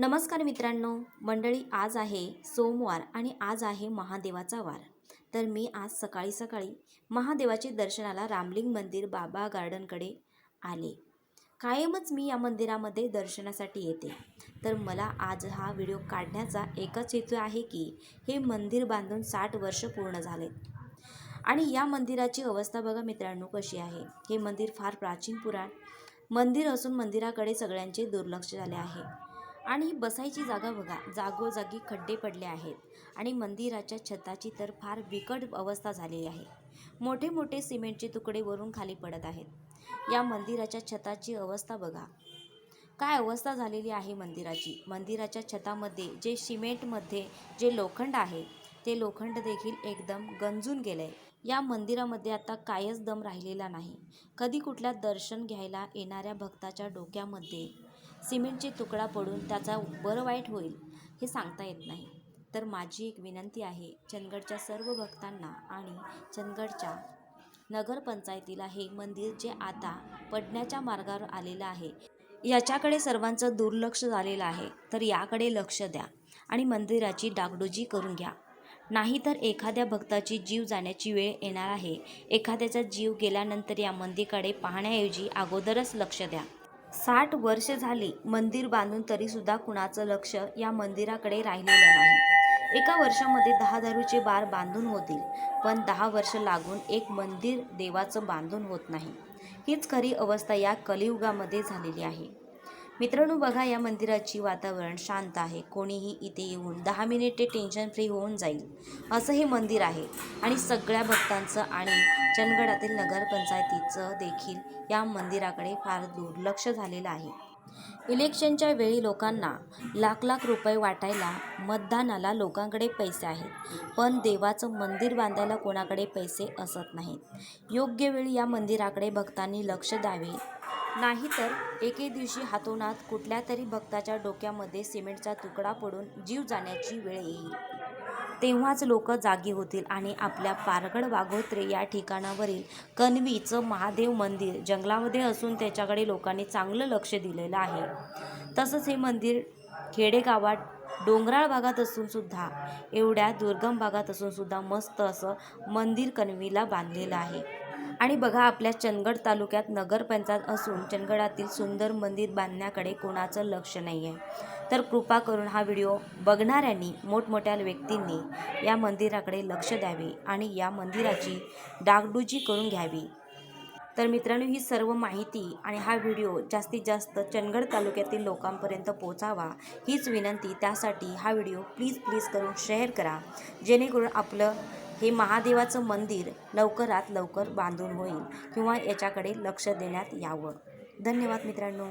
नमस्कार मित्रांनो मंडळी आज आहे सोमवार आणि आज आहे महादेवाचा वार. तर मी आज सकाळी सकाळी महादेवाचे दर्शनाला रामलिंग मंदिर बाबा गार्डनकडे आले. कायमच मी या मंदिरामध्ये दर्शनासाठी येते. तर मला आज हा व्हिडिओ काढण्याचा एकच हेतू आहे की हे मंदिर बांधून साठ वर्ष पूर्ण झालेत. आणि या मंदिराची अवस्था बघा मित्रांनो कशी आहे. हे मंदिर फार प्राचीन पुराण. मंदिर असून मंदिराकडे सगळ्यांचे दुर्लक्ष झाले आहे. आणि बसायची जागा बघा. जागोजागी खड्डे पडले आहेत आणि मंदिराच्या छताची तर फार बिकट अवस्था झालेली आहे. मोठे मोठे सिमेंटचे तुकडे वरून खाली पडत आहेत. या मंदिराच्या छताची अवस्था बघा. काय अवस्था झालेली आहे मंदिराची? मंदिराच्या छतामध्ये जे सिमेंटमध्ये जे लोखंड आहे ते लोखंड देखील एकदम गंजून गेले या मंदिरामध्ये आता कायच दम राहिलेला नाही. कधी कुठल्या दर्शन घ्यायला येणाऱ्या भक्ताच्या डोक्यामध्ये सिमेंटचे तुकडा पडून त्याचा बरं वाईट होईल हे सांगता येत नाही. तर माझी एक विनंती आहे चंदगडच्या सर्व भक्तांना आणि चंदगडच्या नगरपंचायतीला हे मंदिर जे आता पडण्याच्या मार्गावर आलेलं आहे याच्याकडे सर्वांचं दुर्लक्ष झालेलं आहे तर याकडे लक्ष द्या आणि मंदिराची डागडुजी करून घ्या. नाहीतर एखाद्या भक्ताची जीव जाण्याची वेळ येणार आहे. एखाद्याचा जीव गेल्यानंतर या मंदिराकडे पाहण्याऐवजी अगोदरच लक्ष द्या. साठ वर्ष झाली मंदिर बांधून तरीसुद्धा कुणाचं लक्ष या मंदिराकडे राहिलेलं नाही. एका वर्षामध्ये दहा दारूचे बार बांधून होतील पण दहा वर्ष लागून एक मंदिर देवाचं बांधून होत नाही. हीच खरी अवस्था या कलियुगामध्ये झालेली आहे. मित्रांनो बघा या मंदिराची वातावरण शांत आहे. कोणीही इथे येऊन दहा मिनिटे टेन्शन फ्री होऊन जाईल. असं हे मंदिर आहे. आणि सगळ्या भक्तांचं आणि चंदगडातील नगरपंचायतीचं देखील या मंदिराकडे फार दुर्लक्ष झालेलं आहे. इलेक्शनच्या वेळी लोकांना लाख लाख रुपये वाटायला मतदानाला लोकांकडे पैसे आहेत. पण देवाचं मंदिर बांधायला कोणाकडे पैसे असत नाहीत. योग्य वेळी या मंदिराकडे भक्तांनी लक्ष द्यावे नाहीतर एके दिवशी हातोनात कुठल्या तरी भक्ताच्या डोक्यामध्ये सिमेंटचा तुकडा पडून जीव जाण्याची वेळ येईल. तेव्हाच लोक जागी होतील आणि आपल्या पारगड वाघोत्रे या ठिकाणावरील कणवीचं महादेव मंदिर जंगलामध्ये असून त्याच्याकडे लोकांनी चांगलं लक्ष दिलेलं आहे. तसंच हे मंदिर खेडेगावात डोंगराळ भागात असून सुद्धा एवढ्या दुर्गम भागात असून सुद्धा मस्त असं मंदिर कणवीला बांधलेलं आहे. आणि बघा आपल्या चंदगड तालुक्यात नगरपंचायत असून चंदगडातील सुंदर मंदिर बांधण्याकडे कोणाचं लक्ष नाही आहे तर कृपा करून हा व्हिडिओ बघणाऱ्यांनी मोठमोठ्या व्यक्तींनी या मंदिराकडे लक्ष द्यावे आणि या मंदिराची डागडुजी करून घ्यावी. तर मित्रांनो ही सर्व माहिती आणि हा व्हिडिओ जास्तीत जास्त चंदगड तालुक्यातील लोकांपर्यंत पोचावा हीच विनंती. त्यासाठी हा व्हिडिओ प्लीज प्लीज करून शेअर करा. जेणेकरून आपलं हे महादेवाचं मंदिर लवकरात लवकर बांधून होईल किंवा याच्याकडे लक्ष देण्यात यावं. धन्यवाद मित्रांनो.